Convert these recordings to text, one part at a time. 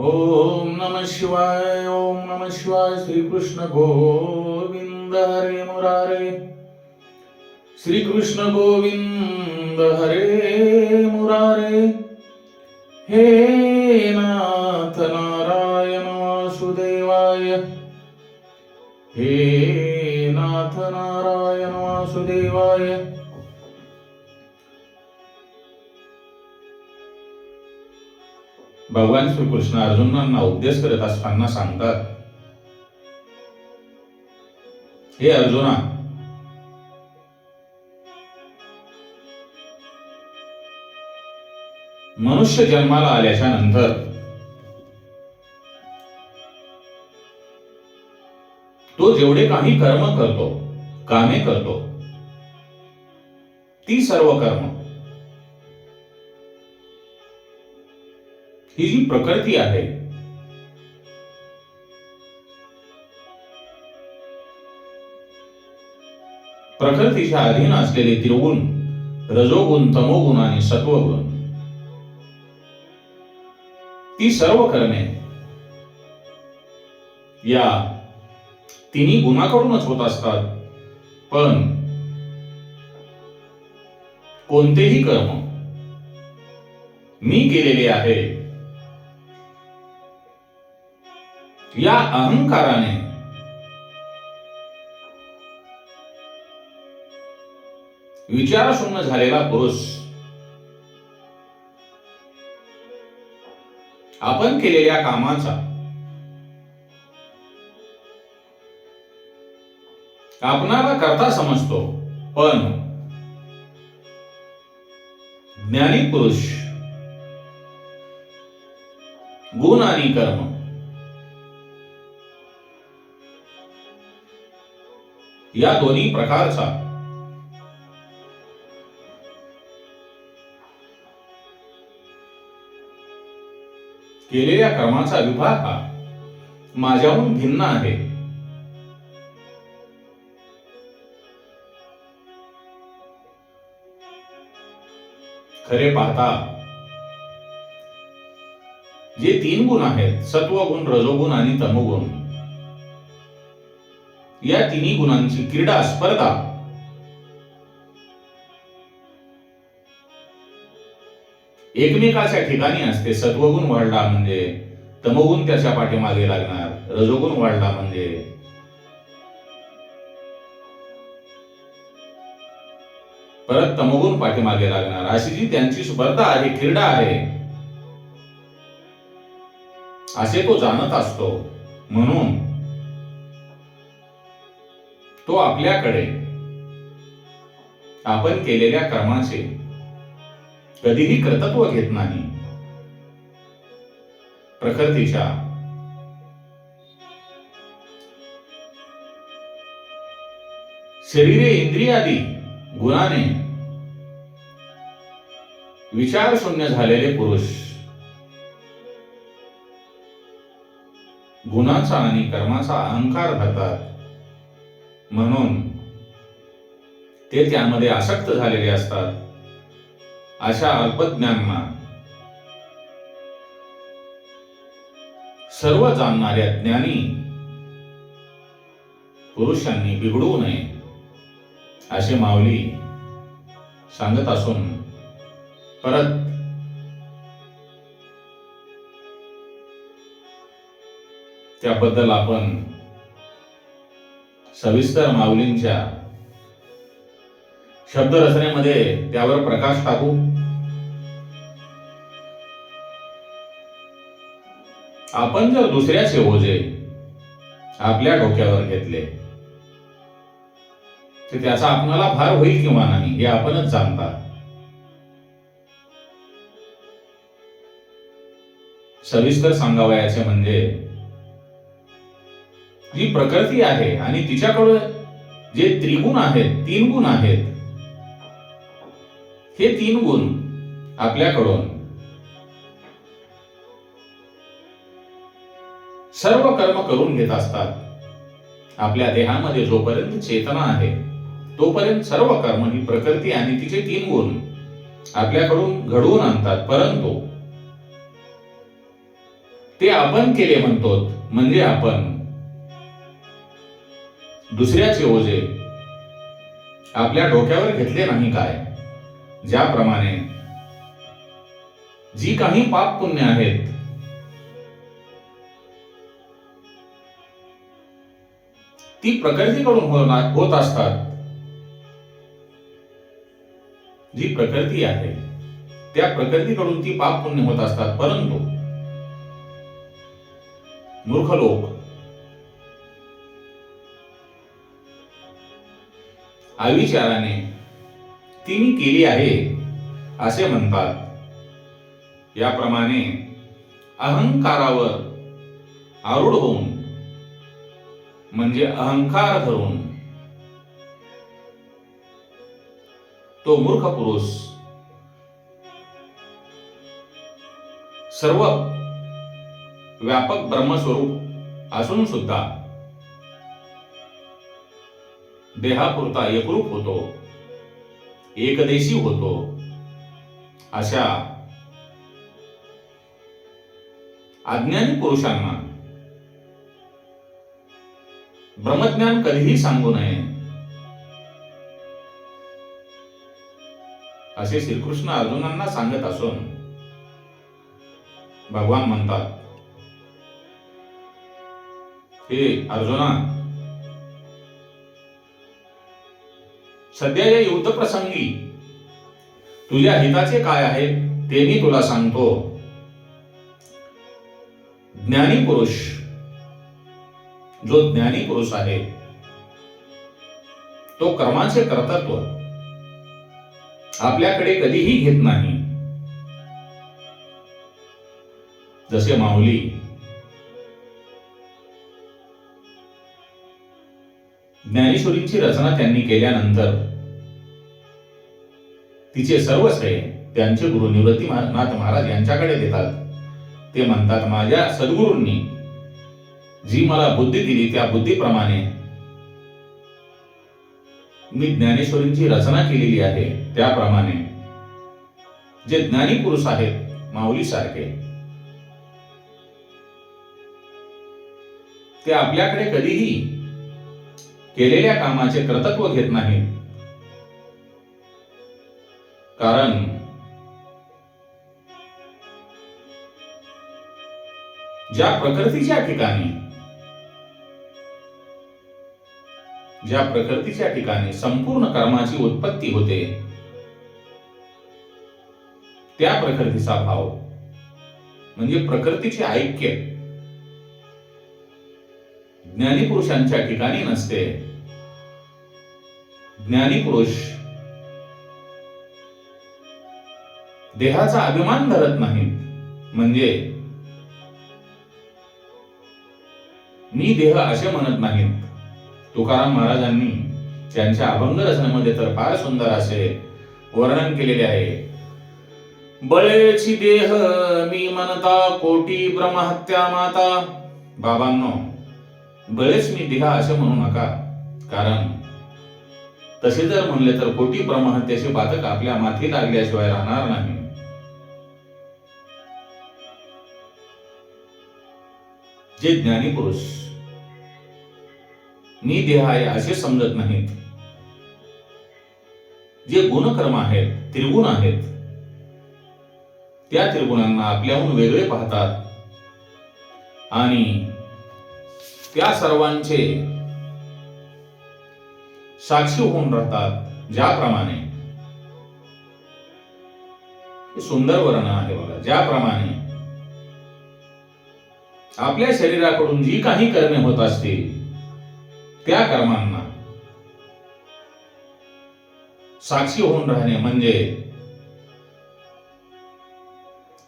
ओम नम शिवाय ओम नम शिवाय श्रीकृष्ण गोविंद हरे मुरारे। श्रीकृष्ण गोविंद हरे मुरारे। हे नाथ नारायण वासुदेवाय। हे नाथ नारायण वासुदेवाय। भगवान श्रीकृष्ण अर्जुनांना उपदेश करत असताना सांगतात हे अर्जुना मनुष्य जन्माला आल्याच्यानंतर तो जेवढे काही कर्म करतो कामे करतो ती सर्व कर्म ही जी प्रकृती आहे प्रकृतीच्या अधीन असलेले त्रिगुण रजोगुण तमोगुण आणि सत्वगुण ती सर्व कर्मे या तिन्ही गुणाकडूनच होत असतात. पण कोणतेही कर्म मी केलेले आहे या अहंकाराने. विचारशून्य झालेला पुरुष. आपण केलेल्या कामाचा. आपणाला करता समजतो पण ज्ञानी पुरुष गुण आणि कर्म. या दोन्ही प्रकारचा. केलेल्या कर्माचा विभाग हा माझ्याहून भिन्न आहे. खरे पाहता जे तीन गुण आहेत सत्वगुण रजोगुण आणि तमोगुण या तिन्ही गुणांची क्रीडा स्पर्धा. एकमेकाच्या ठिकाणी असते सत्वगुण वाढला म्हणजे तमगुण त्याच्या पाठीमागे लागणार रजोगुण वाढला म्हणजे. परत तमोगुण पाठीमागे लागणार अशी जी त्यांची स्पर्धा आहे क्रीडा आहे असे तो जाणत असतो. म्हणून तो आपल्याकडे. आपण केलेल्या कर्माचे कधीही कर्तत्व घेत नाही. प्रकृतीच्या. शरीरे इंद्रियादी गुणाने विचार शून्य झालेले पुरुष. गुणाचा आणि कर्माचा अहंकार धरतात म्हणून ते त्यामध्ये आसक्त झालेले असतात. अशा अल्पज्ञांना सर्व जाणणाऱ्या ज्ञानी पुरुषांनी बिघडू नये असे माऊली सांगत असून परत त्याबद्दल आपण सविस्तर माऊलींच्या शब्दरचनेमध्ये त्यावर प्रकाश टाकू. आपण जर दुसऱ्याचे ओझे आपल्या डोक्यावर घेतले तर त्याचा आपणाला भार होईल किंवा नाही हे आपणच जाणता. सविस्तर सांगावयाचे म्हणजे जी प्रकृती आहे आणि तिच्याकडे जे त्रिगुण आहेत तीन गुण आहेत हे तीन गुण आपल्याकडून सर्व कर्म करून घेत असतात. आपल्या देहामध्ये जोपर्यंत चेतना आहे तोपर्यंत सर्व कर्म ही प्रकृती आणि तिचे तीन गुण आपल्याकडून घडवून आणतात. परंतु ते आपण केले म्हणतो म्हणजे आपण दुसऱ्याचे ओझे आपल्या डोक्यावर घेतले नाही काय? ज्याप्रमाणे जी काही पाप पुण्य आहेत ती प्रकृतीकडून होत असतात. जी प्रकृती आहे त्या प्रकृतीकडून ती पाप पुण्य होत असतात. परंतु मूर्ख लोक अविचाराने ती मी केली आहे असे म्हणतात. याप्रमाणे अहंकारावर आरूढ होऊन म्हणजे अहंकार धरून तो मूर्ख पुरुष सर्व व्यापक ब्रह्मस्वरूप असून सुद्धा देहापुरता एकरूप होतो एकदेशी होतो अशा अज्ञानी पुरुषांना ब्रह्मज्ञान कधीही सांगू नये असे श्रीकृष्ण अर्जुनांना सांगत असून भगवान म्हणतात हे अर्जुना सध्या या युद्ध प्रसंगी तुझ्या हिताचे काय आहे ते मी तुला सांगतो. ज्ञानी पुरुष जो ज्ञानी पुरुष आहे तो कर्माचे कर्तत्व आपल्याकडे कधीही घेत नाही. जसे माऊली ज्ञानेश्वरींची रचना त्यांनी केल्यानंतर तिचे सर्व श्रेय त्यांचे गुरु निवृत्ती नाथ महाराज यांच्याकडे देतात. ते म्हणतात माझ्या सद्गुरूंनी जी मला बुद्धी दिली त्या बुद्धीप्रमाणे मी ज्ञानेश्वरींची रचना केलेली आहे त्याप्रमाणे जे ज्ञानी पुरुष आहेत माऊली सारखे ते आपल्याकडे कधीही केलेल्या कामाचे कर्तृत्व घेत नाही. कारण ज्या प्रकृतीच्या ठिकाणी ज्या प्रकृतीच्या ठिकाणी संपूर्ण कर्माची उत्पत्ती होते त्या प्रकृतीचा भाव म्हणजे प्रकृतीचे ऐक्य ज्ञानी पुरुषांच्या ठिकाणी नसते. ज्ञानीपुरुष देहाचा अभिमान धरत नाहीत. म्हणजे मी देह असे म्हणत नाहीत. तुकाराम महाराजांनी त्यांच्या अभंग रचनेमध्ये तर फार सुंदर असे वर्णन केलेले आहे. बळेची देह मी म्हणता कोटी ब्रह्महत्या माता. बाबांनो बळेच मी देह असे म्हणू नका. कारण तसे जर म्हणले तर कोटी ब्रह्महत्याचे बाधक आपल्या माथी लागल्याशिवाय राहणार नाही. जे ज्ञानी पुरुष मी देह आहे असे समजत नाहीत जे गुणकर्म आहेत त्रिगुण आहेत त्या त्रिगुणांना आपल्याहून वेगळे पाहतात आणि त्या सर्वांचे साक्षी होऊन राहतात ज्याप्रमाणे. सुंदर वर्ण आहे बघा ज्याप्रमाणे. आपल्या शरीराकडून जी काही कर्मे होत असतील त्या कर्मांना साक्षी होऊन राहणे म्हणजे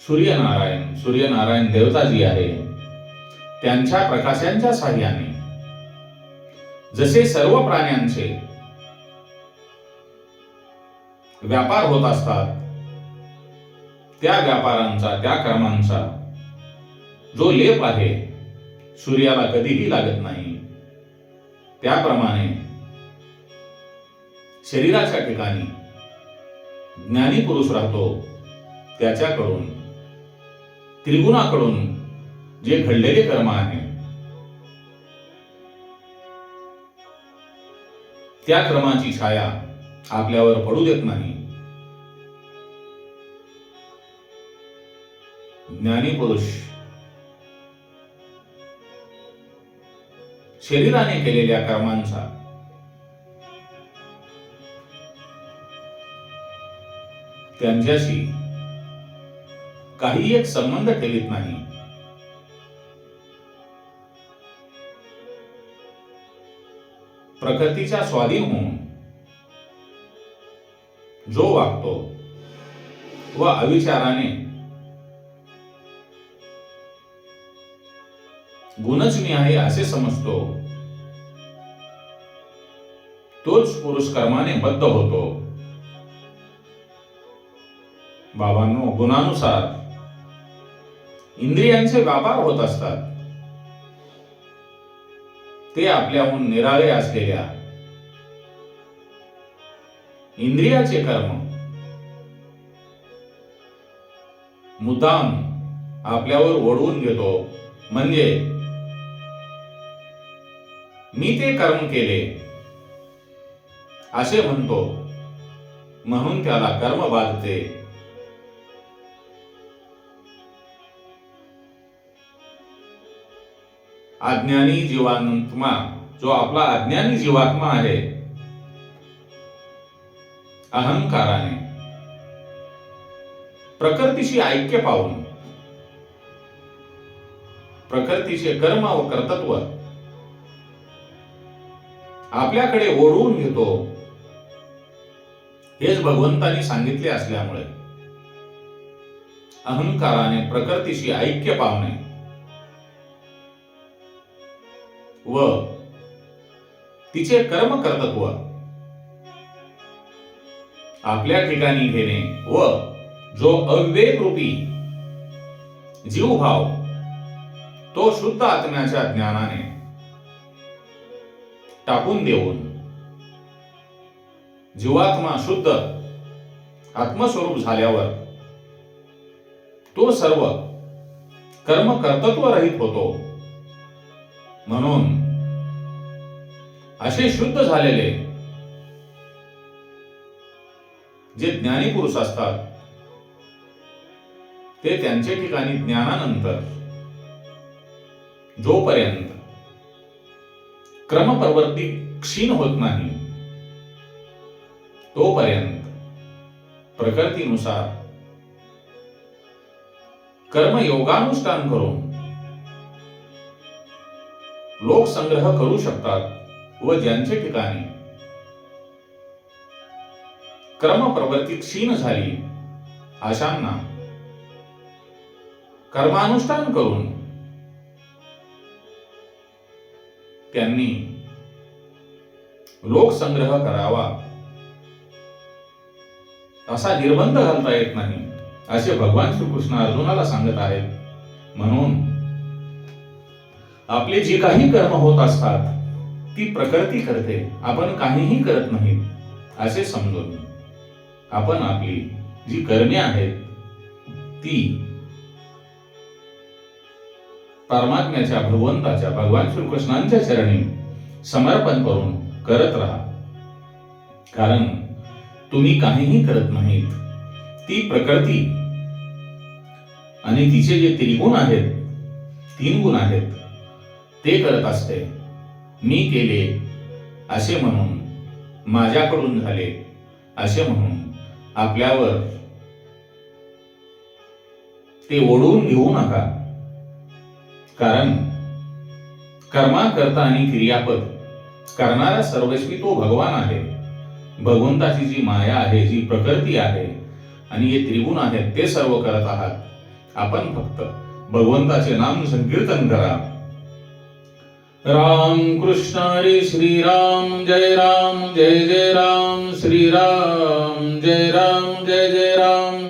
सूर्यनारायण सूर्यनारायण देवता जी आहे त्यांच्या प्रकाशांच्या साह्याने. जसे सर्व प्राण्यांचे व्यापार होत असतात त्या व्यापारांचा त्या कर्मांचा जो लेप आहे सूर्याला कधीही लागत नाही. त्याप्रमाणे शरीराच्या ठिकाणी ज्ञानी पुरुष राहतो त्याच्याकडून त्रिगुणाकडून जे घडलेले कर्म आहे त्या क्रमाची छाया आपल्यावर पडू देत नाही. ज्ञानी पुरुष. शरीराने केलेल्या कर्मांचा. त्यांच्याशी काही एक संबंध ठेवित नाही. प्रकृतीच्या स्वाधीन होऊन जो वागतो व अविचाराने गुणच मी आहे असे समजतो तोच पुरुष कर्माने बद्ध होतो. बाबांनो गुणानुसार इंद्रियांचे व्यापार होत असतात. ते आपल्याहून निराळे असलेल्या इंद्रियाचे कर्म. मुद्दाम आपल्यावर ओढवून घेतो. म्हणजे मी ते कर्म केले असे म्हणतो. म्हणून त्याला कर्म बाधते. अज्ञानी जीवात्मा जो आपला अज्ञानी जीवात्मा आहे. अहंकाराने. प्रकृतीशी ऐक्य पाहून. प्रकृतीचे कर्म व कर्तत्व आपल्याकडे ओढवून घेतो. हेच भगवंतांनी सांगितले असल्यामुळे. अहंकाराने प्रकृतीशी ऐक्य पावणे व तिचे कर्म कर्तत्व आपल्या ठिकाणी घेणे व जो अविवेक रूपी जीवभाव तो शुद्ध आत्म्याच्या ज्ञानाने टाकून देऊन जीवात्मा शुद्ध आत्मस्वरूप झाल्यावर तो सर्व कर्म कर्तत्व रहित होतो. म्हणून असे शुद्ध झालेले जे ज्ञानी पुरुष असतात ते त्यांच्या ठिकाणी ज्ञानानंतर जोपर्यंत क्रमप्रवर्ती क्षीण होत नाही तोपर्यंत प्रकृतीनुसार कर्मयोगानुष्ठान करून लोक संग्रह करू शकतात व ज्यांचे ठिकाणी क्रमप्रवृत्ती क्षीण झाली अशांना कर्मानुष्ठान करून त्यांनी लोकसंग्रह करावा. असा निर्बंध घालता येत नाही असे भगवान श्रीकृष्ण अर्जुनाला सांगत आहेत. म्हणून आपले जे काही कर्म होत असतात ती प्रकृती करते. आपण काहीही करत नाही असे समजून आपण आपली जी कर्मे आहेत ती परमात्म्याच्या भगवंताच्या भगवान श्रीकृष्णांच्या चरणी समर्पण करून करत राहा. कारण तुम्ही काहीही करत नाहीत ती प्रकृती आणि तिचे जे त्रिगुण आहेत तीन गुण आहेत ते करत असते. मी केले असे म्हणून माझ्याकडून झाले असे म्हणून आपल्यावर ते ओढून घेऊ नका. कारण कर्मा करता आणि क्रियापद करणारा सर्वस्वी तो भगवान आहे. भगवंताची जी माया आहे जी प्रकृती आहे आणि हे त्रिगुण आहेत ते सर्व करत आहात. आपण फक्त भगवंताचे नाम संकीर्तन करा. राम कृष्ण हरी श्रीराम जय राम जय जय राम श्रीराम जय राम जय जय राम।